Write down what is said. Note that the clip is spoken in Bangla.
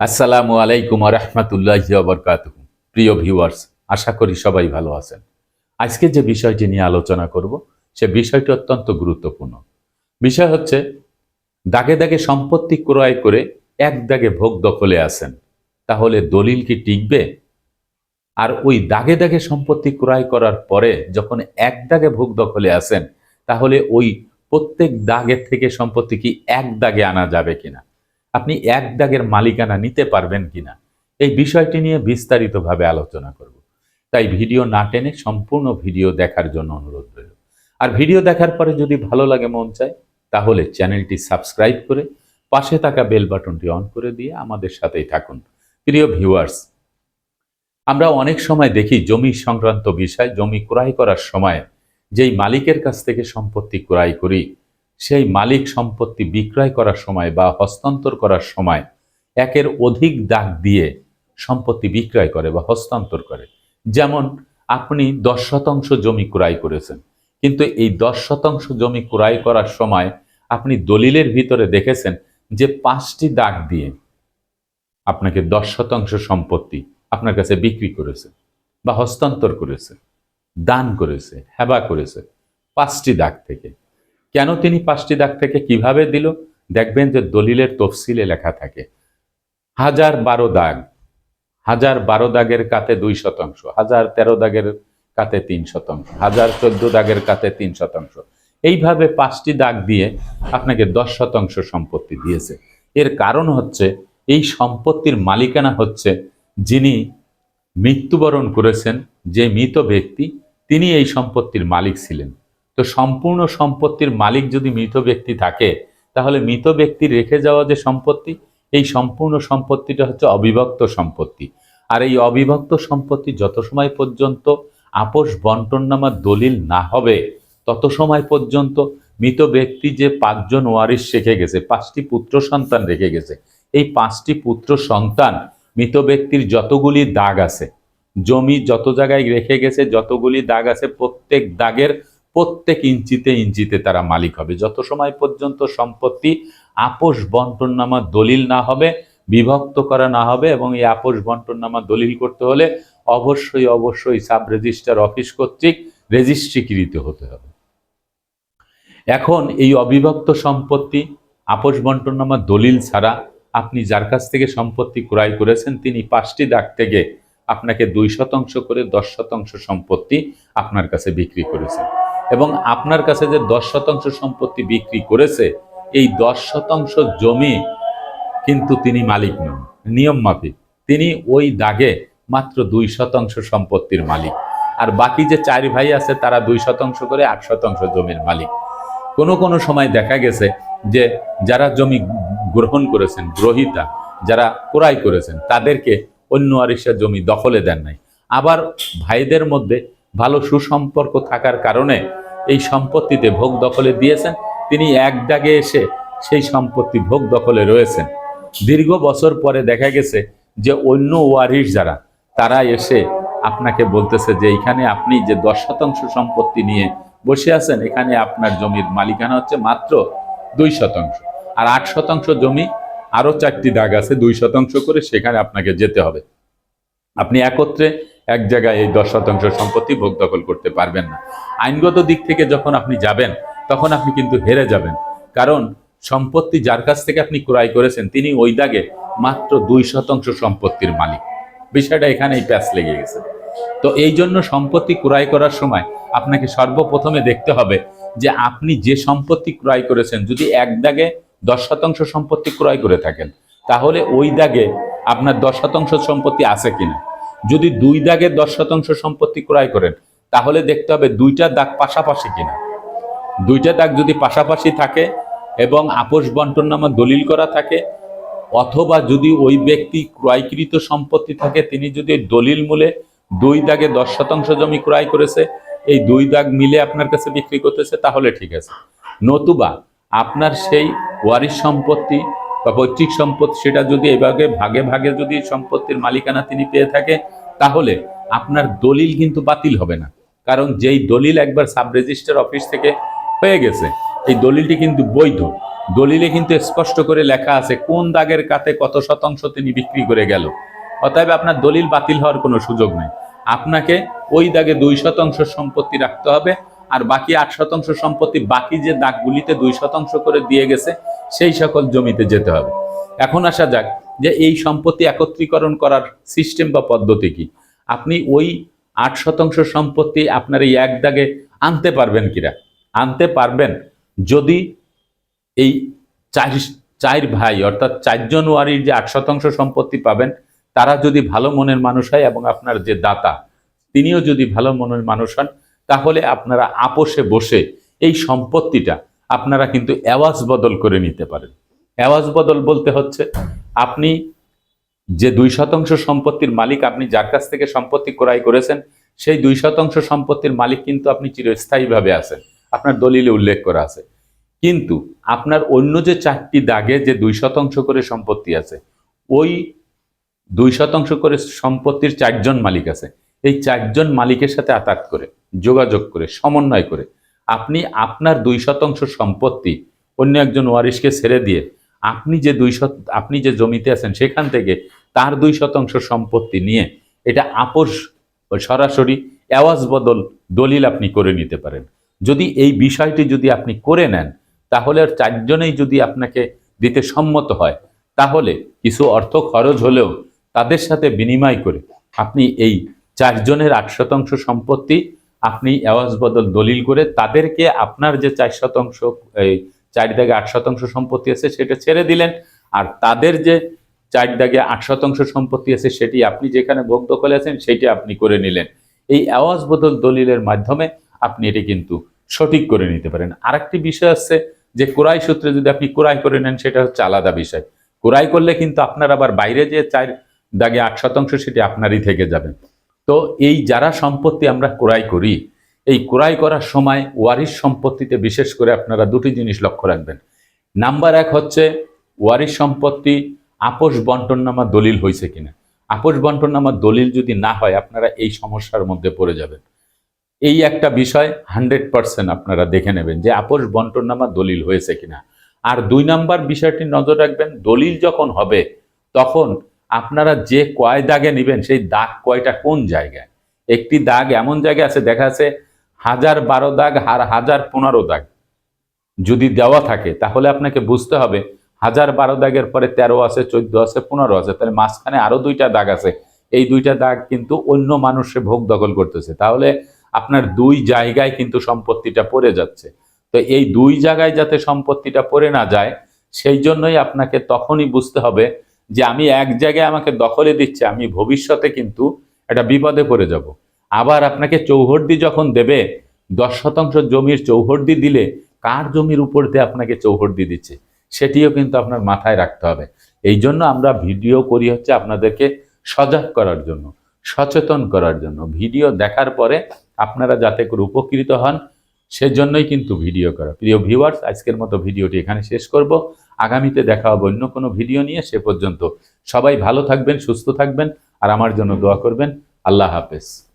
আসসালামু আলাইকুম রহমতুল্লাহ বরকাত প্রিয় ভিউয়ার্স, আশা করি সবাই ভালো আছেন। আজকে যে বিষয়টি নিয়ে আলোচনা করব, সে বিষয়টি অত্যন্ত গুরুত্বপূর্ণ। বিষয় হচ্ছে, দাগে দাগে সম্পত্তি ক্রয় করে এক দাগে ভোগ দখলে আসেন তাহলে দলিল কি টিকবে? আর ওই দাগে দাগে সম্পত্তি ক্রয় করার পরে যখন এক দাগে ভোগ দখলে আসেন তাহলে ওই প্রত্যেক দাগের থেকে সম্পত্তি কি এক দাগে আনা যাবে কিনা? আপনি এক দাগের মালিকানা নিতে পারবেন কিনা? এই বিষয়টি নিয়ে বিস্তারিতভাবে আলোচনা করব। তাই ভিডিও না টেনে সম্পূর্ণ ভিডিও দেখার জন্য অনুরোধ রইল। আর ভিডিও দেখার পরে যদি ভালো লাগে, মন চায়, তাহলে চ্যানেলটি সাবস্ক্রাইব করে পাশে থাকা বেল বাটনটি অন করে দিয়ে আমাদের সাথেই থাকুন। প্রিয় ভিউয়ার্স, আমরা অনেক সময় দেখি জমি সংক্রান্ত বিষয়, জমি ক্রয় করার সময় যেই মালিকের কাছ থেকে সম্পত্তি ক্রয় করি সেই মালিক সম্পত্তি বিক্রয় করার সময় বা হস্তান্তর করার সময় একের অধিক দাগ দিয়ে সম্পত্তি বিক্রয় করে বা হস্তান্তর করে। যেমন আপনি দশ শতাংশ জমি ক্রয় করেছেন, কিন্তু এই দশ শতাংশ জমি ক্রয় করার সময় আপনি দলিলের ভিতরে দেখেছেন যে পাঁচটি দাগ দিয়ে আপনাকে দশ শতাংশ সম্পত্তি আপনার কাছে বিক্রি করেছে বা হস্তান্তর করেছে, দান করেছে, হেবা করেছে পাঁচটি দাগ থেকে। কেন তিনি পাঁচটি দাগ থেকে কীভাবে দিল? দেখবেন যে দলিলের তফসিলে লেখা থাকে, হাজার বারো দাগ, হাজার বারো দাগের কাতে দুই শতাংশ, হাজার তেরো দাগের কাতে তিন শতাংশ, হাজার চোদ্দ দাগের কাতে তিন শতাংশ। এইভাবে পাঁচটি দাগ দিয়ে আপনাকে দশ শতাংশ সম্পত্তি দিয়েছে। এর কারণ হচ্ছে, এই সম্পত্তির মালিকানা হচ্ছে যিনি মৃত্যুবরণ করেছেন, যে মৃত ব্যক্তি, তিনি এই সম্পত্তির মালিক ছিলেন। তো সম্পূর্ণ সম্পত্তির মালিক যদি মৃত ব্যক্তি থাকে, তাহলে মৃত ব্যক্তির রেখে যাওয়া যে সম্পত্তি, এই সম্পূর্ণ সম্পত্তিটা হচ্ছে অবিভক্ত সম্পত্তি। আর এই অবিভক্ত সম্পত্তি যত সময় পর্যন্ত আপোষ বন্টননামা দলিল না হবে, তত সময় পর্যন্ত মৃত ব্যক্তি যে পাঁচজন ওয়ারিস রেখে গেছে, পাঁচটি পুত্র সন্তান রেখে গেছে, এই পাঁচটি পুত্র সন্তান মৃত ব্যক্তির যতগুলি দাগ আছে, জমি যত জায়গায় রেখে গেছে, যতগুলি দাগ আছে, প্রত্যেক দাগের প্রত্যেক ইঞ্চিতে ইঞ্চিতে তারা মালিক হবে। যত সময় পর্যন্ত সম্পত্তি আপোষ বন্টননামা দলিল না হবে, বিভক্ত করা না হবে এবং এই আপোষ বন্টননামা দলিল করতে হলে অবশ্যই অবশ্যই সাব রেজিস্টার অফিস কর্তৃক রেজিস্ট্রিকৃত হতে হবে। এখন এই অবিভক্ত সম্পত্তি, আপোষ বন্টননামা দলিল ছাড়া আপনি যার কাছ থেকে সম্পত্তি ক্রয় করেছেন, তিনি পাঁচটি দাগ থেকে আপনাকে দুই শতাংশ করে দশ শতাংশ সম্পত্তি আপনার কাছে বিক্রি করেছেন। এবং আপনার কাছে যে দশ শতাংশ সম্পত্তি বিক্রি করেছে, এই দশ শতাংশ জমি কিন্তু তিনি মালিক নন, নিয়ম মাফিক। তিনি ওই দাগে মাত্র দুই শতাংশ সম্পত্তির মালিক। আর বাকি যে চার ভাই আছে, তারা দুই শতাংশ করে আট শতাংশ জমির মালিক। কোনো কোনো সময় দেখা গেছে যে যারা জমি গ্রহণ করেছেন, গ্রহিতা, যারা ক্রয় করেছেন, তাদেরকে অন্য আরিসা জমি দখলে দেন নাই। আবার ভাইদের মধ্যে ভালো সুসম্পর্ক থাকার কারণে এই সম্পত্তিতে ভোগ দখলে দিয়েছেন। তিনি এক দাগে এসে সেই সম্পত্তি ভোগ দখলে রয়েছেন। দীর্ঘ বছর পরে দেখা গেছে যে অন্য ওয়ারিশ যারা, তারা এসে আপনাকে বলতেছে যে এখানে আপনি যে দশ শতাংশ সম্পত্তি নিয়ে বসে আছেন, এখানে আপনার জমির মালিকানা হচ্ছে মাত্র দুই শতাংশ। আর আট শতাংশ জমি, আরও চারটি দাগ আছে, দুই শতাংশ করে সেখানে আপনাকে যেতে হবে। আপনি একত্রে এক জায়গায় এই দশ শতাংশ সম্পত্তি ভোগ দখল করতে পারবেন না। আইনগত দিক থেকে যখন আপনি যাবেন, তখন আপনি কিন্তু হেরে যাবেন। কারণ সম্পত্তি যার কাছ থেকে আপনি ক্রয় করেছেন, তিনি ওই দাগে মাত্র দুই শতাংশ সম্পত্তির মালিক। বিষয়টা এখানেই প্যাচ লেগে গেছে। তো এই জন্য সম্পত্তি ক্রয় করার সময় আপনাকে সর্বপ্রথমে দেখতে হবে যে আপনি যে সম্পত্তি ক্রয় করেছেন, যদি এক দাগে দশ শতাংশ সম্পত্তি ক্রয় করে থাকেন, তাহলে ওই দাগে আপনার দশ শতাংশ সম্পত্তি আছে কিনা। যদি দুই দাগে দশ শতাংশ সম্পত্তি ক্রয় করেন, তাহলে দেখতে হবে দুইটা দাগ পাশাপাশি কিনা। দুইটা দাগ যদি পাশাপাশি থাকে এবং আপোষ বন্টন নামা দলিল করা থাকে, অথবা যদি ওই ব্যক্তি ক্রয়কৃত সম্পত্তি থাকে, তিনি যদি দলিল মূলে দুই দাগে দশ শতাংশ জমি ক্রয় করেছে, এই দুই দাগ মিলে আপনার কাছে বিক্রি করতেছে, তাহলে ঠিক আছে। নতুবা আপনার সেই ওয়ারিশ সম্পত্তি বা পৈতৃক সম্পত্তি সেটা যদি এভাবে ভাগে ভাগে যদি সম্পত্তির মালিকানা তিনি পেয়ে থাকে, তাহলে আপনার দলিল কিন্তু বাতিল হবে না। কারণ যেই দলিল একবার সাব রেজিস্টার অফিস থেকে হয়ে গেছে, এই দলিলটি কিন্তু বৈধ। দলিলে কিন্তু স্পষ্ট করে লেখা আছে কোন দাগের কাতে কত শতাংশ তিনি বিক্রি করে গেল। অতএব আপনার দলিল বাতিল হওয়ার কোনো সুযোগ নেই। আপনাকে ওই দাগে দুই শতাংশ সম্পত্তি রাখতে হবে। আর বাকি আট শতাংশ সম্পত্তি বাকি যে দাগগুলিতে দুই শতাংশ করে দিয়ে গেছে, সেই সকল জমিতে যেতে হবে। এখন আসা যাক যে এই সম্পত্তি একত্রীকরণ করার সিস্টেম বা পদ্ধতি কি। আপনি ওই আট শতাংশ সম্পত্তি আপনার এই এক দাগে আনতে পারবেন কিনা? আনতে পারবেন যদি এই চার চার ভাই অর্থাৎ চারজন ওয়ারির যে আট শতাংশ সম্পত্তি পাবেন, তারা যদি ভালো মনের মানুষ হয় এবং আপনার যে দাতা, তিনিও যদি ভালো মনের মানুষ হন তাহলে আপনারা আপোষে বসে এই সম্পত্তিটা আপনারা কিন্তু অ্যাওয়াজ বদল করে নিতে পারেন। অ্যাওয়াজ বদল বলতে হচ্ছে, আপনি যে দুই শতাংশ সম্পত্তির মালিক আপনি যার কাছ থেকে সম্পত্তি ক্রয় করেছেন, সেই দুই শতাংশ সম্পত্তির মালিক কিন্তু আপনি চিরস্থায়ীভাবে আছেন। আপনার দলিলে উল্লেখ করা আছে। কিন্তু আপনার অন্য যে চারটি দাগে যে দুই শতাংশ করে সম্পত্তি আছে, ওই দুই শতাংশ করে সম্পত্তির চারজন মালিক আছে। এই চারজন মালিকের সাথে আতাত করে, যোগাযোগ করে, সমন্বয় করে। আপনি আপনার দুই শতাংশ সম্পত্তি অন্য একজন ওয়ারিশকে ছেড়ে দিয়ে আপনি যে দুই শত, আপনি যে জমিতে আছেন সেখান থেকে তার দুই শতাংশ সম্পত্তি নিয়ে এটা আপোষ, সরাসরি আওয়াজ বদল, দলিল আপনি করে নিতে পারেন। যদি এই বিষয়টি যদি আপনি করে নেন, তাহলে আর চারজনেই যদি আপনাকে দিতে সম্মত হয়, তাহলে কিছু অর্থ খরচ হলেও তাদের সাথে বিনিময় করে আপনি এই চারজনের আট শতাংশ সম্পত্তি আপনি আওয়াজ বদল দলিল করে তাদেরকে আপনার যে চার শতাংশ, এই চার দাগে আট শতাংশ সম্পত্তি আছে সেটা ছেড়ে দিলেন। আর তাদের যে চার দাগে আট শতাংশ সম্পত্তি আছে সেটি আপনি যেখানে ভোগ দখলে আছেন সেটি আপনি করে নিলেন। এই আওয়াজ বদল দলিলের মাধ্যমে আপনি এটি কিন্তু সঠিক করে নিতে পারেন। আরেকটি বিষয় আছে যে কোরাই সূত্রে যদি আপনি কোরাই করে নেন সেটা হচ্ছে আলাদা বিষয়। কোরাই করলে কিন্তু আপনার আবার বাইরে যে চার দাগে আট শতাংশ সেটি আপনারই থেকে যাবে। তো এই যারা সম্পত্তি আমরা ক্রয় করি, এই ক্রয় করার সময় ওয়ারিশ সম্পত্তিতে বিশেষ করে আপনারা দুটি জিনিস লক্ষ্য রাখবেন। নাম্বার এক হচ্ছে, ওয়ারিশ সম্পত্তি আপোষ বন্টননামা দলিল হয়েছে কিনা। আপোষ বন্টননামা দলিল যদি না হয়, আপনারা এই সমস্যার মধ্যে পড়ে যাবেন। এই একটা বিষয় হান্ড্রেড পার্সেন্ট আপনারা দেখে নেবেন যে আপোষ বন্টননামা দলিল হয়েছে কিনা। আর দুই নাম্বার বিষয়টি নজর রাখবেন, দলিল যখন হবে, তখন আপনারা যে কয় দাগে নেবেন, সেই দাগ কয়টা কোন জায়গায়? একটি দাগ এমন জায়গায় আছে, দেখা আছে হাজার বারো দাগ আর হাজার পনেরো দাগ। যদি দেওয়া থাকে, তাহলে আপনাকে বুঝতে হবে, হাজার বারো দাগের পরে তেরো আছে, চোদ্দ আছে, পনেরো আছে, তাহলে মাঝখানে আরও দুইটা দাগ আছে। এই দুইটা দাগ কিন্তু অন্য মানুষে ভোগ দখল করতেছে। তাহলে আপনার দুই জায়গায় কিন্তু সম্পত্তিটা পড়ে যাচ্ছে। তো এই দুই জায়গায় যাতে সম্পত্তিটা পড়ে না যায়, সেই জন্যই আপনাকে তখনই বুঝতে হবে যে আমি এক জায়গায় আমাকে দখলে দিচ্ছে, আমি ভবিষ্যতে কিন্তু একটা বিপদে পড়ে যাব। আবার আপনাকে চৌহদ্দি যখন দেবে, দশ শতাংশ জমির চৌহদ্দি দিলে কার জমির উপর দিয়ে আপনাকে চৌহদ্দি দিচ্ছে? সেটিও কিন্তু আপনার মাথায় রাখতে হবে। এই জন্য আমরা ভিডিও করি হচ্ছে আপনাদেরকে সজাগ করার জন্য, সচেতন করার জন্য। ভিডিও দেখার পরে আপনারা যাতে করে উপকৃত হন সেজন্যই কিন্তু ভিডিও করা। প্রিয় ভিউয়ার্স, আজকের মতো ভিডিওটি এখানে শেষ করব। আগামীতে দেখা হবে অন্য কোনো ভিডিও নিয়ে, সে পর্যন্ত সবাই ভালো থাকবেন, সুস্থ থাকবেন, আর আমার জন্য দোয়া করবেন। আল্লাহ হাফেজ।